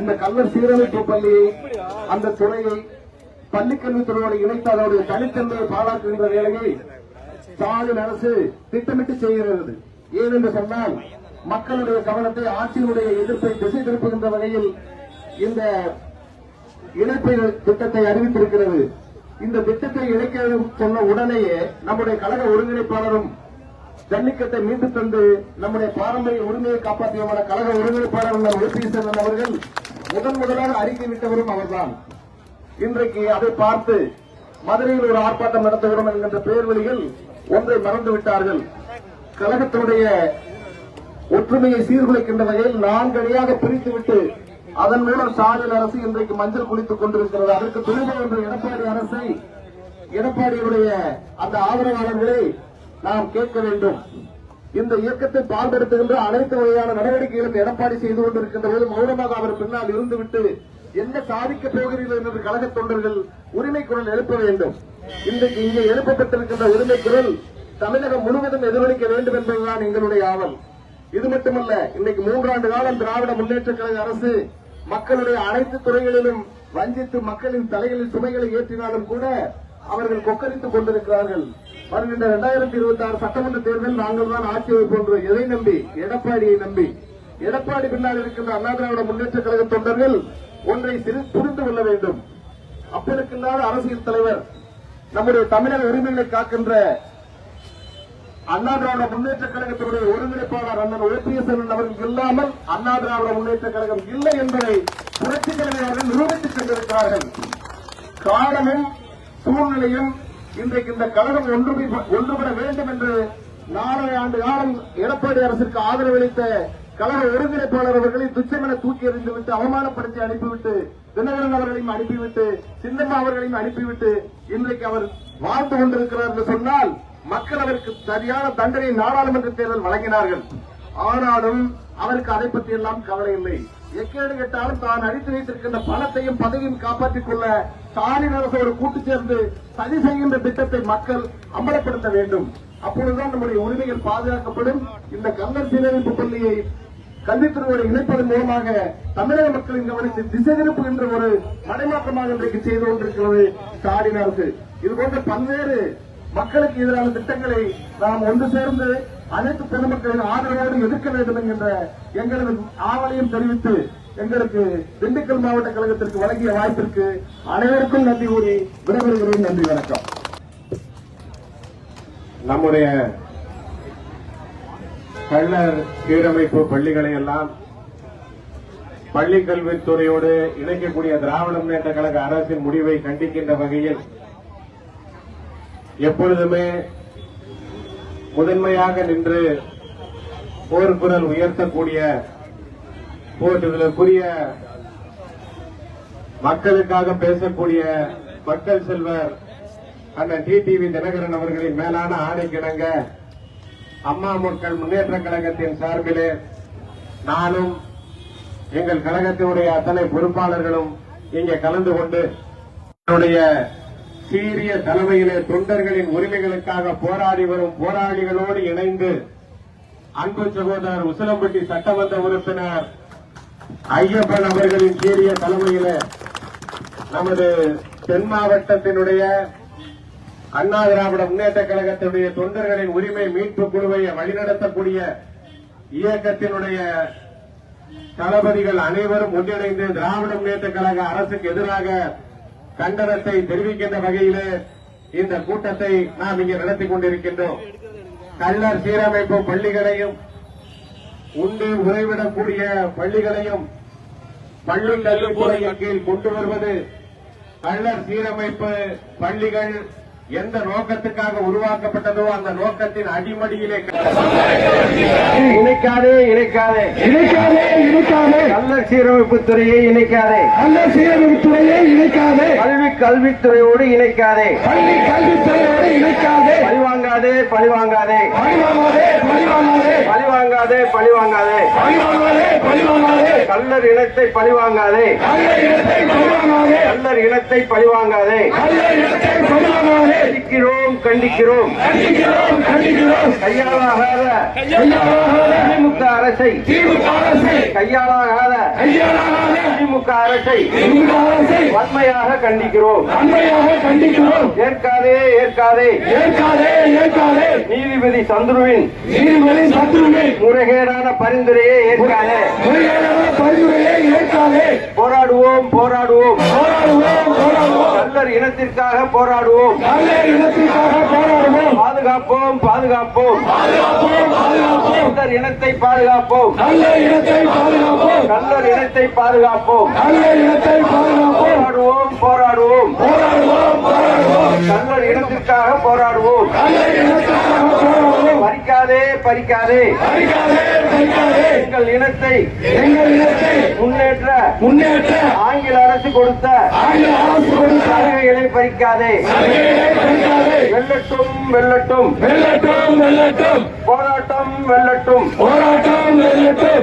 இந்த கல்லர் சீரமைப்பு பள்ளியை அந்த துறையை பள்ளிக்கல்வித்துறையோடு இணைத்து அதனுடைய தனித்தன்மையை பாராட்டுகின்ற வேலையை ஸ்டாலின் அரசு திட்டமிட்டு செய்கிறது. ஏனென்று சொன்னால் மக்களுடைய கவனத்தை ஆட்சியினுடைய எதிர்ப்பை திசை திருப்புகின்ற வகையில் இந்த இணைப்பு திட்டத்தை அறிவித்திருக்கிறது. இந்த திட்டத்தை இணைக்க சொன்ன உடனேயே நம்முடைய கழக ஒருங்கிணைப்பாளரும் ஜல்லிக்கட்டை மீண்டும் தந்து நம்முடைய பாரம்பரிய உரிமையை காப்பாற்றியவர கழக ஒருங்கிணைப்பாளர் ஓபிஎஸ் அவர்கள் முதன் முதலாக அறிக்கை விட்டவரும் அவர்தான். இன்றைக்கு அதை பார்த்து மதுரையில் ஒரு ஆர்ப்பாட்டம் நடத்துகிறோம் என்கின்ற பேர்வழிகள் ஒன்றை மறந்து விட்டார்கள் கழகத்தினுடைய ஒற்றுமையை சீர்குலைக்கின்ற வகையில் நான்கடியாக பிரித்துவிட்டு அதன் மூலம் ஸ்டாலின் அரசு இன்றைக்கு மஞ்சள் குளித்துக் கொண்டிருக்கிறது. அதற்கு துணிவு என்ற எடப்பாடி அரசை எடப்பாடியுடைய அந்த ஆதரவாளர்களை நாம் கேட்க வேண்டும். இந்த இயக்கத்தை பால்படுத்துகின்ற அனைத்து வகையான நடவடிக்கைகளும் எடப்பாடி செய்து கொண்டிருக்கின்ற போது மௌனமாக அவர் பின்னால் இருந்துவிட்டு என்ன சாதிக்க போகிறீர்கள் என்று கழக தொண்டர்கள் உரிமை குரல் எழுப்ப வேண்டும். இன்றைக்கு இங்கே எழுப்பப்பட்டிருக்கின்ற உரிமை குரல் தமிழகம் முழுவதும் எதிரொலிக்க வேண்டும் என்பதுதான் எங்களுடைய ஆவல். இது மட்டுமல்ல இன்னைக்கு மூன்றாண்டு காலம் திராவிட முன்னேற்ற கழக அரசு மக்களுடைய அனைத்து துறைகளிலும் வஞ்சித்து மக்களின் தலைகளில் சுமைகளை ஏற்றினாலும் கூட அவர்கள் கொக்கரித்துக் கொண்டிருக்கிறார்கள். வருகின்ற இரண்டாயிரத்தி இருபத்தி ஆறு சட்டமன்ற தேர்தலில் நாங்கள் தான் ஆட்சி வைப்போன்று எதை நம்பி எடப்பாடியை நம்பி எடப்பாடி பின்னால் இருக்கின்ற அண்ணா திராவிட முன்னேற்ற கழக தொண்டர்கள் ஒன்றை சிறு புரிந்து கொள்ள வேண்டும். அப்பெருக்கில்லாத அரசியல் தலைவர் நம்முடைய தமிழக உரிமைகளை காக்கின்ற அண்ணா திராவிட முன்னேற்ற கழகத்தினுடைய ஒருங்கிணைப்பாளர் அண்ணன் ஓபிஎஸ் அவர்கள் இல்லாமல் அண்ணா திராவிட முன்னேற்ற கழகம் இல்லை என்பதை புரட்சித் தலைவர் அவர்கள் நிரூபித்துக் கொண்டிருக்கிறார்கள். காலமும் சூழ்நிலையும் இன்றைக்கு இந்த கழகம் ஒன்றுபட வேண்டும் என்று நாலரை ஆண்டு காலம் எடப்பாடி அரசிற்கு ஆதரவு அளித்த கழக ஒருங்கிணைப்பாளர் அவர்களை துச்சமென தூக்கி எறிந்துவிட்டு அவமானப்படுத்தி அனுப்பிவிட்டு தினகரன் அவர்களையும் அனுப்பிவிட்டு சின்னம்மா அவர்களையும் அனுப்பிவிட்டு இன்றைக்கு அவர் வாழ்ந்து கொண்டிருக்கிறார் என்று சொன்னால் மக்கள் அவருக்கு சரியான தண்டனை நாடாளுமன்ற தேர்தல் வழங்கினார்கள். ஆனாலும் அவருக்கு அதை பற்றி எல்லாம் கவலை இல்லை. எக்கேடு கேட்டாலும் தான் அடித்து வைத்திருக்கின்ற பணத்தையும் பதவியும் காப்பாற்றிக் கொள்ள ஸ்டாலின் அரசோடு கூட்டு சேர்ந்து சதி செய்கின்ற திட்டத்தை மக்கள் அம்பலப்படுத்த வேண்டும். அப்பொழுதுதான் நம்முடைய உரிமைகள் பாதுகாக்கப்படும். இந்த கந்தர் சீரமைப்பு பள்ளியை கல்வித்துறையோடு இணைப்பதன் மூலமாக தமிழக மக்களின் கவனத்தை திசை திருப்புகின்ற ஒரு மடைமாற்றமாக இன்றைக்கு செய்து கொண்டிருக்கிறது ஸ்டாலின் அரசு. இது போன்ற பல்வேறு மக்களுக்கு எதிரான திட்டங்களை நாம் ஒன்று சேர்ந்து அனைத்து பொதுமக்களின் ஆதரவோடு எதிர்க்க வேண்டும் என்கின்ற எங்களது ஆவலையும் தெரிவித்து எங்களுக்கு திண்டுக்கல் மாவட்ட கழகத்திற்கு வழங்கிய வாய்ப்பிற்கு அனைவருக்கும் நன்றி கூறி விடைபெறுகிறேன். நன்றி வணக்கம். நம்முடைய கள்ளர் சீரமைப்பு பள்ளிகளை எல்லாம் பள்ளி கல்வித்துறையோடு இணைக்கக்கூடிய திராவிட முன்னேற்ற கழக அரசின் முடிவை கண்டிக்கின்ற வகையில் எப்பொழுதுமே முதன்மையாக நின்று போர்க்குரல் உயர்த்தக்கூடிய போற்றுதலுக்குரிய மக்களுக்காக பேசக்கூடிய மக்கள் செல்வர் அண்ணன் டிடிவி தினகரன் அவர்களின் மேலான ஆணைக்கிணங்க அம்மா மக்கள் முன்னேற்ற கழகத்தின் சார்பிலே நானும் எங்கள் கழகத்தினுடைய அத்தனை பொறுப்பாளர்களும் இங்கே கலந்து கொண்டு என்னுடைய சீரிய தலைமையிலே தொண்டர்களின் உரிமைகளுக்காக போராடி வரும் போராளிகளோடு இணைந்து அன்பு சகோதரர் உசிலம்பட்டி சட்டமன்ற உறுப்பினர் ஐயப்பன் அவர்களின் சீரிய தலைமையில நமது தென் மாவட்டத்தினுடைய அண்ணா திராவிட முன்னேற்ற கழகத்தினுடைய தொண்டர்களின் உரிமை மீட்பு குழுவை வழிநடத்தக்கூடிய இயக்கத்தினுடைய தளபதிகள் அனைவரும் ஒன்றிணைந்து திராவிட முன்னேற்ற கழக அரசுக்கு எதிராக கண்டனத்தை தெரிவிக்கின்ற வகையிலே இந்த கூட்டத்தை நாம் இங்கே நடத்திக் கொண்டிருக்கின்றோம். கள்ளர் சீரமைப்பு பள்ளிகளையும் உண்டு உறைவிடக்கூடிய பள்ளிகளையும் பள்ளி கல்வித்துறையின் கீழ் கொண்டு வருவது கள்ளர் சீரமைப்பு பள்ளிகள் எந்த நோக்கத்துக்காக உருவாக்கப்பட்டதோ அந்த நோக்கத்தின் அடிமடியிலே இணைக்காதே. இணைக்காதே இணைக்காதே. இணைக்காதே கள்ளர் சீரமைப்பு துறையை இணைக்காதே. நல்ல சீரமைப்பு துறையை இணைக்காதே. கல்வி கல்வித்துறையோடு இணைக்காதே. பள்ளி கல்வித்துறையோடு இணைக்காதே. பழிவாங்காதே பழிவாங்காதே. பழிவாங்காதே பழிவாங்காதே. பழிவாங்காதே பழிவாங்காதே. பழிவாங்காதே பழிவாங்காதே. கல்லர் இனத்தை பழிவாங்காதே. கல்லர் இனத்தை பழிவாங்காதே. கண்டிக்கிறோம் கண்டிக்கிறோம். கையாளாகாத திமுக அரசை. கையாளாகாத திமுக அரசை. வன்மையாக கண்டிக்கிறோம். கண்டிக்கிறோம். ஏற்காதே ஏற்காதே. நீதிபதி சந்துருவின் முறைகேடான பரிந்துரையை ஏற்காதே. போராடுவோம் போராடுவோம். கல்லர் இனத்திற்காக போராடுவோம். பாதுகாப்போம் பாதுகாப்போம். கல்லர் இனத்தை பாதுகாப்போம். கல்லர் இனத்தை பாதுகாப்போம். போராடுவோம். போராடுவோம் போராடுவோம். கல்லர் இனத்திற்காக போராடுவோம். நல்ல இனத்திற்காக போராடுவோம் பறிக்காதே பறிக்காதே. எங்கள் இனத்தை எங்கள் இனத்தை முன்னேற்ற முன்னேற்ற ஆங்கில அரசு கொடுத்த சலுகைகளை பறிக்காதே. வெல்லட்டும் வெல்லட்டும். வெல்லட்டும் வெல்லட்டும். போராட்டம் வெல்லட்டும். போராட்டம் வெல்லட்டும்.